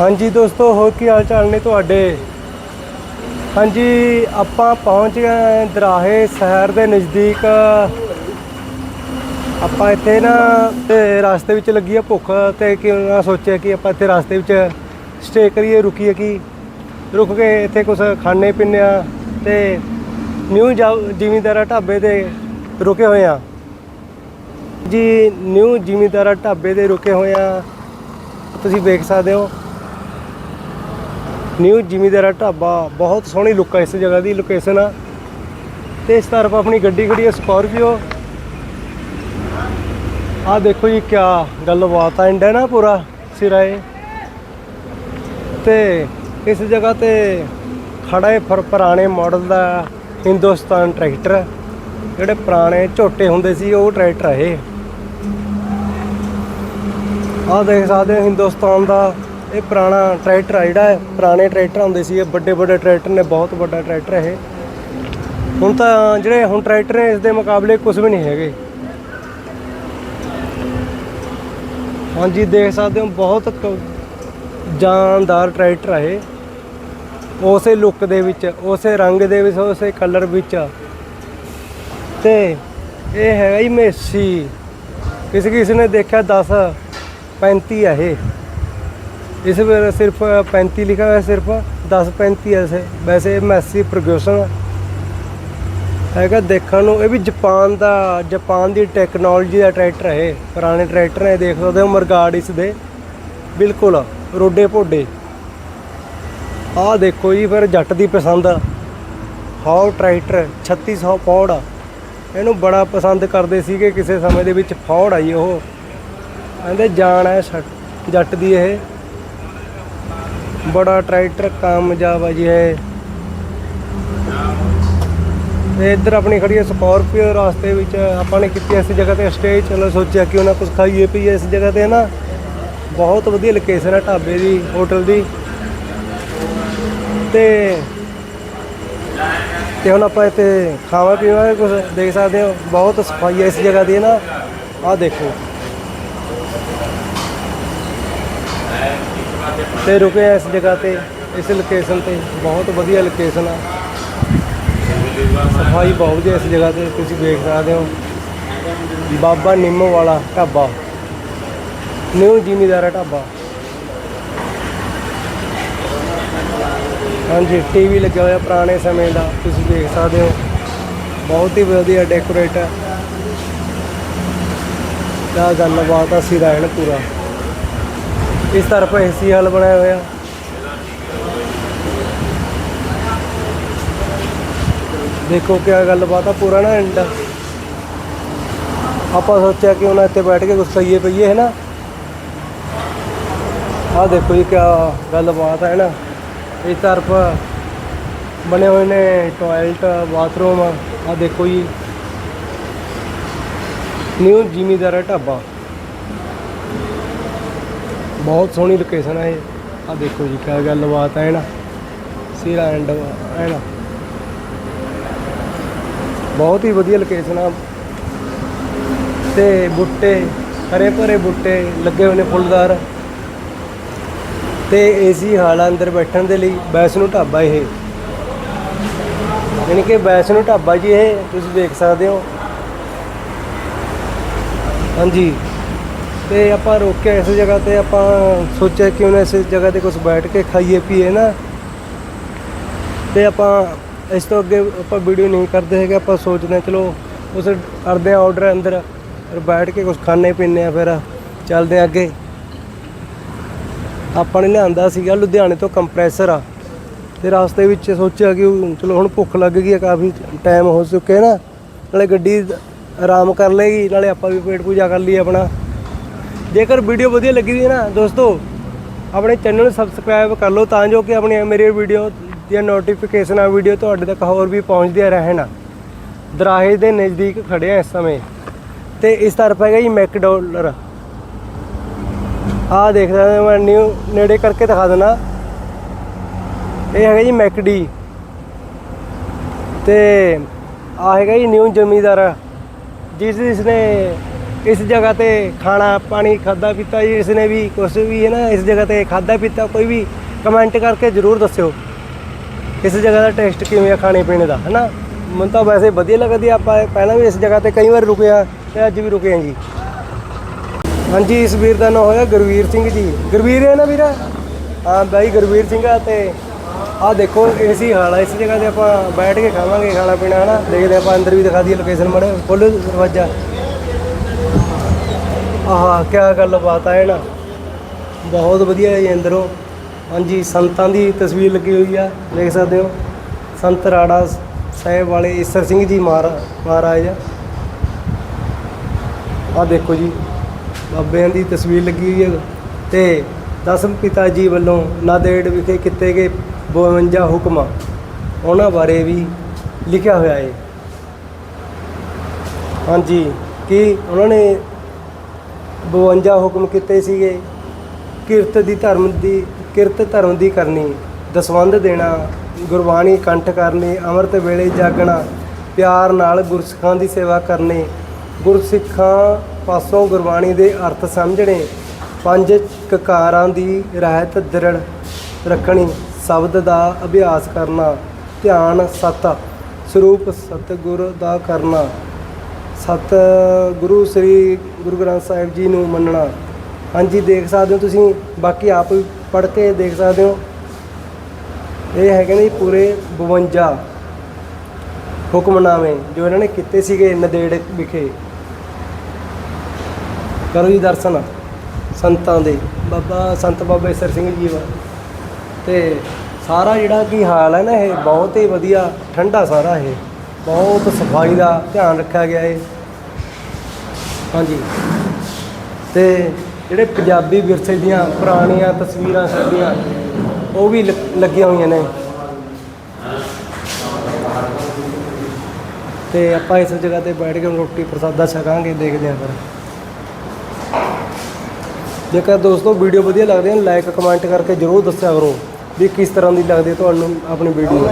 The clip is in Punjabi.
ਹਾਂਜੀ ਦੋਸਤੋ, ਹੋਰ ਕੀ ਹਾਲ ਚਾਲ ਨੇ ਤੁਹਾਡੇ? ਹਾਂਜੀ, ਆਪਾਂ ਪਹੁੰਚ ਗਏ ਦਰਾਹੇ ਸ਼ਹਿਰ ਦੇ ਨਜ਼ਦੀਕ। ਆਪਾਂ ਇੱਥੇ ਨਾ ਤੇ ਰਸਤੇ ਵਿੱਚ ਲੱਗੀ ਆ ਭੁੱਖ ਤੇ ਕਿ ਉਹਨਾਂ ਸੋਚਿਆ ਕਿ ਆਪਾਂ ਇੱਥੇ ਰਸਤੇ ਵਿੱਚ ਸਟੇ ਕਰੀਏ, ਰੁਕੀਏ ਕਿ? ਰੁਕ ਕੇ ਇੱਥੇ ਕੁਝ ਖਾਣੇ ਪੀਣੇ ਆ ਤੇ ਨਿਊ ਜ਼ਿਮੀਂਦਾਰਾ ਢਾਬੇ ਤੇ ਰੁਕੇ ਹੋਏ ਆ ਜੀ, ਨਿਊ ਜ਼ਿਮੀਂਦਾਰਾ ਢਾਬੇ ਤੇ ਰੁਕੇ ਹੋਏ ਆ ਤੁਸੀਂ ਵੇਖ ਸਕਦੇ ਹੋ। ਨਿਊ ਜਿਮੀਦਾਰਾ ਢਾਬਾ, ਬਹੁਤ ਸੋਹਣੀ ਲੁੱਕ ਆ, ਇਸ ਜਗ੍ਹਾ ਦੀ ਲੋਕੇਸ਼ਨ ਆ। ਤੇ ਇਸ ਤਰਫ ਆਪਣੀ ਗੱਡੀ ਖੜੀ ਹੈ ਸਕਾਰਪੀਓ ਆ ਦੇਖੋ ਜੀ, ਕਿਆ ਗੱਲਬਾਤ ਆ ਇੰਡਾ ਨਾ ਪੂਰਾ ਸਿਰਾਏ ਤੇ ਇਸ ਜਗ੍ਹਾ ਤੇ ਖੜਾ ਹੈ ਫਰ, ਪੁਰਾਣੇ ਮਾਡਲ ਦਾ ਹਿੰਦੁਸਤਾਨ ਟਰੈਕਟਰ ਜਿਹੜੇ ਪੁਰਾਣੇ ਝੋਟੇ ਹੁੰਦੇ ਸੀ, ਉਹ ਟਰੈਕਟਰ ਹੈ ਇਹ। ਆਹ ਦੇਖ ਸਕਦੇ ਹੋ, ਹਿੰਦੁਸਤਾਨ ਦਾ ਇਹ ਪੁਰਾਣਾ ਟਰੈਕਟਰ ਆ ਜਿਹੜਾ ਪੁਰਾਣੇ ਟਰੈਕਟਰ ਹੁੰਦੇ ਸੀ, ਇਹ ਵੱਡੇ ਵੱਡੇ ਟਰੈਕਟਰ ਨੇ, ਬਹੁਤ ਵੱਡਾ ਟਰੈਕਟਰ ਇਹ। ਹੁਣ ਤਾਂ ਜਿਹੜੇ ਹੁਣ ਟਰੈਕਟਰ ਨੇ, ਇਸ ਦੇ ਮੁਕਾਬਲੇ ਕੁਝ ਵੀ ਨਹੀਂ ਹੈਗੇ। ਹਾਂਜੀ ਦੇਖ ਸਕਦੇ ਹੋ, ਬਹੁਤ ਜਾਨਦਾਰ ਟਰੈਕਟਰ ਹੈ ਇਹ। ਉਸੇ ਲੁੱਕ ਦੇ ਵਿੱਚ, ਉਸੇ ਰੰਗ ਦੇ ਵਿੱਚ, ਉਸੇ ਕਲਰ ਵਿੱਚ ਤੇ ਇਹ ਹੈਗਾ ਹੀ ਮੇਸੀ। ਕਿਸੇ ਕਿਸੇ ਨੇ ਦੇਖਿਆ 10 35 ਆ ਇਹ। ਇਸ ਵੇਲੇ ਸਿਰਫ 35 ਲਿਖਿਆ ਹੋਇਆ, ਸਿਰਫ 10 35 ਐਸੇ ਵੈਸੇ। ਮੈਸੀ ਪ੍ਰਗਿਊਸ਼ਨ ਹੈਗਾ ਦੇਖਣ ਨੂੰ, ਇਹ ਵੀ ਜਾਪਾਨ ਦਾ, ਜਾਪਾਨ ਦੀ ਟੈਕਨੋਲੋਜੀ ਦਾ ਟਰੈਕਟਰ ਹੈ ਇਹ। ਪੁਰਾਣੇ ਟਰੈਕਟਰ ਹੈ ਦੇਖ ਸਕਦੇ ਹੋ ਮਰਗਾੜ ਇਸ ਦੇ। ਬਿਲਕੁਲ, ਰੋਡੇ ਭੋਡੇ। ਆਹ ਦੇਖੋ ਜੀ, ਫਿਰ ਜੱਟ ਦੀ ਪਸੰਦ ਹਾਉ ਟਰੈਕਟਰ 3600 ਪੌੜ ਇਹਨੂੰ ਬੜਾ ਪਸੰਦ ਕਰਦੇ ਸੀਗੇ ਕਿਸੇ ਸਮੇਂ ਦੇ ਵਿੱਚ ਫੌੜ ਆਈ ਉਹ। ਕਹਿੰਦੇ ਜਾਨ ਹੈ ਛ- ਜੱਟ ਦੀ ਇਹ। ਬੜਾ ਟਰੈਕਟਰ ਕਾਮਯਾਬ ਹੈ ਜੀ ਇਹ। ਤੇ ਇੱਧਰ ਆਪਣੀ ਖੜੀ ਹੈ ਸਕਾਰਪੀਓ ਰਾਸਤੇ ਵਿੱਚ। ਆਪਾਂ ਨੇ ਕੀਤੀ ਇਸ ਜਗ੍ਹਾ ਤੇ ਸਟੇ ਚਲੋ ਸੋਚਿਆ ਕਿ ਉਹਨਾਂ ਕੁਝ ਖਾਈਏ ਪੀਏ ਇਸ ਜਗ੍ਹਾ ਤੇ ਨਾ ਬਹੁਤ ਵਧੀਆ ਲੋਕੇਸ਼ਨ ਹੈ ਢਾਬੇ ਦੀ ਹੋਟਲ ਦੀ। ਤੇ ਤੇ ਹੁਣ ਆਪਾਂ ਇੱਥੇ ਖਾਵਾ ਪੀਵਾਂਗੇ ਕੁਝ ਦੇਖ ਸਕਦੇ ਹੋ। ਬਹੁਤ ਸਫ਼ਾਈ ਹੈ ਇਸ ਜਗ੍ਹਾ ਦੀ ਨਾ ਆਹ ਦੇਖੋ। ਤੇ ਰੁਕੇ ਇਸ ਜਗ੍ਹਾ ਤੇ, ਇਸ ਲੋਕੇਸ਼ਨ ਤੇ। ਬਹੁਤ ਵਧੀਆ ਲੋਕੇਸ਼ਨ ਆ। ਸਫ਼ਾਈ ਬਹੁਤ ਵਧੀਆ ਇਸ ਜਗ੍ਹਾ ਤੇ, ਤੁਸੀਂ ਦੇਖ ਸਕਦੇ ਹੋ। ਬਾਬਾ ਨਿੰਮ ਵਾਲਾ ਢਾਬਾ। ਨਿਊ ਜ਼ਿਮੀਦਾਰਾ ਢਾਬਾ। ਹਾਂਜੀ ਟੀਵੀ ਲੱਗਿਆ ਹੋਇਆ ਪੁਰਾਣੇ ਸਮੇਂ ਦਾ, ਤੁਸੀਂ ਦੇਖ ਸਕਦੇ ਹੋ। ਬਹੁਤ ਹੀ ਵਧੀਆ ਡੈਕੋਰੇਟ ਹੈ ਦਾ ਗੱਲਬਾਤ ਆ ਸਿਰਾ ਐਨ ਪੂਰਾ। ਇਸ ਤਰਫ ਏਸੀ ਹਾਲ ਬਣਾਇਆ ਹੋਇਆ। ਦੇਖੋ ਕਿਆ ਗੱਲਬਾਤ ਆ, ਪੂਰਾ ਨਾ ਐਂਡ ਆਪਾਂ ਸੋਚਿਆ ਕਿ ਉਹਨਾਂ ਇੱਥੇ ਬੈਠ ਕੇ ਗੁੱਸਾਈਏ ਪਈਏ ਹੈ ਨਾ ਆਹ ਦੇਖੋ ਜੀ ਕਿਆ ਗੱਲਬਾਤ ਹੈ ਨਾ ਇਸ ਤਰਫ ਬਣੇ ਹੋਏ ਨੇ ਟਾਇਲਟ ਬਾਥਰੂਮ ਆਹ ਦੇਖੋ ਜੀ। ਨਿਊ ਜ਼ਿਮੀਦਾਰਾ ਢਾਬਾ। ਬਹੁਤ ਸੋਹਣੀ ਲੋਕੇਸ਼ਨ ਹੈ ਇਹ। ਆਹ ਦੇਖੋ ਜੀ, ਕਿਆ ਗੱਲਬਾਤ ਹੈ ਨਾ? ਸਿਰਾ ਐਂਡ ਹੈ ਨਾ? ਬਹੁਤ ਹੀ ਵਧੀਆ ਲੋਕੇਸ਼ਨ ਆ। ਤੇ ਬੁੱਟੇ, ਹਰੇ ਭਰੇ ਬੁੱਟੇ ਲੱਗੇ ਹੋਏ ਨੇ ਫੁੱਲਦਾਰ। ਤੇ ਏਸੀ ਹਾਲ ਅੰਦਰ ਬੈਠਣ ਦੇ ਲਈ ਵੈਸ਼ਨੂ ਢਾਬਾ ਇਹ। ਯਾਨੀ ਕਿ ਵੈਸ਼ਨੂ ਢਾਬਾ ਜੀ ਇਹ, ਤੁਸੀਂ ਦੇਖ ਸਕਦੇ ਹੋ। ਹਾਂਜੀ। ਤੇ ਆਪਾਂ ਰੋਕਿਆ ਇਸ ਜਗ੍ਹਾ ਤੇ, ਆਪਾਂ ਸੋਚਿਆ ਕਿ ਉਹਨੇ ਇਸ ਜਗ੍ਹਾ ਤੇ ਕੁਝ ਬੈਠ ਕੇ ਖਾਈਏ, ਪੀਏ ਨਾ। ਤੇ ਆਪਾਂ ਇਸ ਤੋਂ ਅੱਗੇ ਆਪਾਂ ਵੀਡੀਓ ਨਹੀਂ ਕਰਦੇ ਹੈਗੇ, ਆਪਾਂ ਸੋਚਦੇ ਹਾਂ, ਚਲੋ ਉਸ ਕਰਦੇ ਆ ਆਰਡਰ ਅੰਦਰ, ਫਿਰ ਬੈਠ ਕੇ ਕੁਝ ਖਾਣੇ ਪੀਣੇ ਆ ਫਿਰ ਚੱਲਦੇ ਆ ਅੱਗੇ। ਆਪਾਂ ਨੇ ਲਿਆਂਦਾ ਸੀਗਾ ਲੁਧਿਆਣੇ ਤੋਂ ਕੰਪਰੈਸਰ ਆ। ਤੇ ਰਾਸਤੇ ਵਿੱਚ ਸੋਚਿਆ ਕਿ ਚਲੋ ਹੁਣ ਭੁੱਖ ਲੱਗ ਗਈ ਆ, ਕਾਫੀ ਟਾਈਮ ਹੋ ਚੁੱਕਿਆ ਨਾ। ਨਾਲੇ ਗੱਡੀ ਆਰਾਮ ਕਰ ਲਏਗੀ, ਨਾਲੇ ਆਪਾਂ ਵੀ ਪੇਟ ਪੂਜਾ ਕਰ ਲਈ ਆਪਣਾ। ਜੇਕਰ ਵੀਡੀਓ ਵਧੀਆ ਲੱਗੀ ਦੀ ਹੈ ਨਾ ਦੋਸਤੋ, ਆਪਣੇ ਚੈਨਲ ਨੂੰ ਸਬਸਕ੍ਰਾਈਬ ਕਰ ਲਓ ਤਾਂ ਜੋ ਕਿ ਆਪਣੀ ਮੇਰੀ ਵੀਡੀਓ ਦੀਆਂ ਨੋਟੀਫਿਕੇਸ਼ਨਾਂ ਵੀਡੀਓ ਤੁਹਾਡੇ ਤੱਕ ਹੋਰ ਵੀ ਪਹੁੰਚਦੀਆਂ ਰਹਿਣ। ਦਰਾਹੇ ਦੇ ਨਜ਼ਦੀਕ ਖੜੇ ਆ ਇਸ ਸਮੇਂ। ਤੇ ਇਸ ਤਰਫ ਹੈਗਾ ਜੀ ਮੈਕਡੋਲਰ ਆਹ ਦੇਖ ਸਕਦੇ ਮੈਂ, ਨਿਊ ਨੇੜੇ ਕਰਕੇ ਦਿਖਾ ਦਿੰਦਾ। ਇਹ ਹੈਗਾ ਜੀ ਮੈਕਡੀ। ਤੇ ਆ ਹੈਗਾ ਜੀ ਨਿਊ ਜ਼ਮੀਦਾਰ, ਜਿਸ ਜਿਸ ਨੇ ਇਸ ਜਗ੍ਹਾ ਤੇ ਖਾਣਾ, ਪਾਣੀ ਖਾਦਾ ਪੀਤਾ ਜੀ, ਇਸ ਨੇ ਵੀ, ਕੁਛ ਵੀ ਹੈ ਨਾ, ਇਸ ਜਗ੍ਹਾ ਤੇ ਖਾਦਾ ਪੀਤਾ, ਕੋਈ ਵੀ ਕਮੈਂਟ ਕਰਕੇ ਜਰੂਰ ਦੱਸਿਓ। ਇਸ ਜਗ੍ਹਾ ਦਾ ਟੇਸਟ ਕਿਵੇਂ ਆ ਖਾਣੇ ਪੀਣੇ ਦਾ, ਹੈਨਾ? ਮੈਨੂੰ ਤਾਂ ਵੈਸੇ ਵਧੀਆ ਲੱਗਦੀ ਆ, ਆਪਾਂ ਪਹਿਲਾਂ ਵੀ ਇਸ ਜਗ੍ਹਾ ਤੇ ਕਈ ਵਾਰ ਰੁਕੇ ਆ ਤੇ ਅੱਜ ਵੀ ਰੁਕੇ ਆ ਜੀ। ਹਾਂਜੀ, ਇਸ ਵੀਰ ਦਾ ਨਾਮ ਹੋਇਆ ਗੁਰਵੀਰ ਸਿੰਘ ਜੀ। ਗੁਰਵੀਰ ਹੈ ਨਾ ਵੀਰਾ? ਹਾਂ ਬਾਈ, ਗੁਰਵੀਰ ਸਿੰਘ ਆ ਤੇ ਆਹ ਦੇਖੋ ਏਸੀ ਹਾਲ ਆ, ਇਸ ਜਗ੍ਹਾ ਤੇ ਆਪਾਂ ਬੈਠ ਕੇ ਖਾਵਾਂਗੇ ਖਾਣਾ ਪੀਣਾ, ਹਨਾ? ਦੇਖਦੇ ਆਪਾਂ ਅੰਦਰ ਵੀ ਦਿਖਾ ਦਈਏ ਲੋਕੇਸ਼ਨ ਮੜੇ ਖੋਲੋ ਦਰਵਾਜ਼ਾ। ਆਹ, ਕਿਆ ਗੱਲਬਾਤ ਹੈ ਨਾ। ਬਹੁਤ ਵਧੀਆ ਹੈ ਜੀ ਅੰਦਰੋਂ। ਹਾਂਜੀ, ਸੰਤਾਂ ਦੀ ਤਸਵੀਰ ਲੱਗੀ ਹੋਈ ਆ, ਦੇਖ ਸਕਦੇ ਹੋ। ਸੰਤ ਰਾੜਾ ਸਾਹਿਬ ਵਾਲੇ ਈਸਰ ਸਿੰਘ ਜੀ ਮਹਾਰਾ- ਮਹਾਰਾਜ ਆ। ਆਹ ਦੇਖੋ ਜੀ, ਬਾਬਿਆਂ ਦੀ ਤਸਵੀਰ ਲੱਗੀ ਹੋਈ ਹੈ ਤੇ ਦਸਮ ਪਿਤਾ ਜੀ ਵੱਲੋਂ ਨਾਦੇੜ ਵਿਖੇ ਕੀਤੇ ਗਏ 52 ਹੁਕਮਾਂ, ਉਹਨਾਂ ਬਾਰੇ ਵੀ ਲਿਖਿਆ ਹੋਇਆ ਹੈ ਹਾਂਜੀ, ਕਿ ਉਹਨਾਂ ਨੇ 52 ਹੁਕਮ ਕੀਤੇ ਸੀਗੇ। ਕਿਰਤ ਦੀ ਧਰਮ ਦੀ, ਕਿਰਤ ਧਰਮ ਦੀ ਕਰਨੀ, ਦਸਵੰਧ ਦੇਣਾ, ਗੁਰਬਾਣੀ ਕੰਠ ਕਰਨੀ, ਅੰਮ੍ਰਿਤ ਵੇਲੇ ਜਾਗਣਾ, ਪਿਆਰ ਨਾਲ ਗੁਰਸਿੱਖਾਂ ਦੀ ਸੇਵਾ ਕਰਨੀ, ਗੁਰਸਿੱਖਾਂ ਪਾਸੋਂ ਗੁਰਬਾਣੀ ਦੇ ਅਰਥ ਸਮਝਣੇ, ਪੰਜ ਕਕਾਰਾਂ ਦੀ ਰਹਿਤ ਦ੍ਰਿੜ ਰੱਖਣੀ, ਸ਼ਬਦ ਦਾ ਅਭਿਆਸ ਕਰਨਾ, ਧਿਆਨ ਸਤ, ਸਰੂਪ ਸਤਿਗੁਰ ਦਾ ਕਰਨਾ। ਸਤ ਗੁਰੂ ਸ੍ਰੀ ਗੁਰੂ ਗ੍ਰੰਥ ਸਾਹਿਬ ਜੀ ਨੂੰ ਮੰਨਣਾ। ਹਾਂਜੀ, ਦੇਖ ਸਕਦੇ ਹੋ ਤੁਸੀਂ, ਬਾਕੀ ਆਪ ਵੀ ਪੜ੍ਹ ਕੇ ਦੇਖ ਸਕਦੇ ਹੋ। ਇਹ ਹੈਗੇ ਨੇ ਪੂਰੇ 52 ਹੁਕਮਨਾਮੇ, ਜੋ ਇਹਨਾਂ ਨੇ ਕੀਤੇ ਸੀਗੇ ਨਦੇੜ ਵਿਖੇ। ਕਰੋ ਜੀ ਦਰਸ਼ਨ ਸੰਤਾਂ ਦੇ, ਬਾਬਾ ਸੰਤ ਬਾਬਾ ਈਸਰ ਸਿੰਘ ਜੀ ਦਾ। ਤੇ ਸਾਰਾ ਜਿਹੜਾ ਕੀ ਹਾਲ ਹੈ ਨਾ, ਇਹ ਬਹੁਤ ਹੀ ਵਧੀਆ, ਠੰਡਾ ਸਾਰਾ ਇਹ। ਬਹੁਤ ਸਫ਼ਾਈ ਦਾ ਧਿਆਨ ਰੱਖਿਆ ਗਿਆ ਹੈ ਹਾਂਜੀ। ਤੇ ਜਿਹੜੇ ਪੰਜਾਬੀ ਵਿਰਸੇ ਦੀਆਂ ਪੁਰਾਣੀਆਂ ਤਸਵੀਰਾਂ ਸਾਡੀਆਂ, ਉਹ ਵੀ ਲ- ਲੱਗੀਆਂ ਹੋਈਆਂ ਨੇ। ਤੇ ਆਪਾਂ ਇਸ ਜਗ੍ਹਾ ਤੇ ਬੈਠ ਕੇ ਹੁਣ ਰੋਟੀ ਪ੍ਰਸਾਦਾ ਛਕਾਂਗੇ, ਦੇਖਦੇ ਹਾਂ ਫਿਰ। ਜੇਕਰ ਦੋਸਤੋ ਵੀਡੀਓ ਵਧੀਆ ਲੱਗਦੀ ਹੈ, ਲਾਈਕ ਕਮੈਂਟ ਕਰਕੇ ਜਰੂਰ ਦੱਸਿਆ ਕਰੋ ਵੀ ਕਿਸ ਤਰ੍ਹਾਂ ਦੀ ਲੱਗਦੀ ਤੁਹਾਨੂੰ ਆਪਣੀ ਵੀਡੀਓ।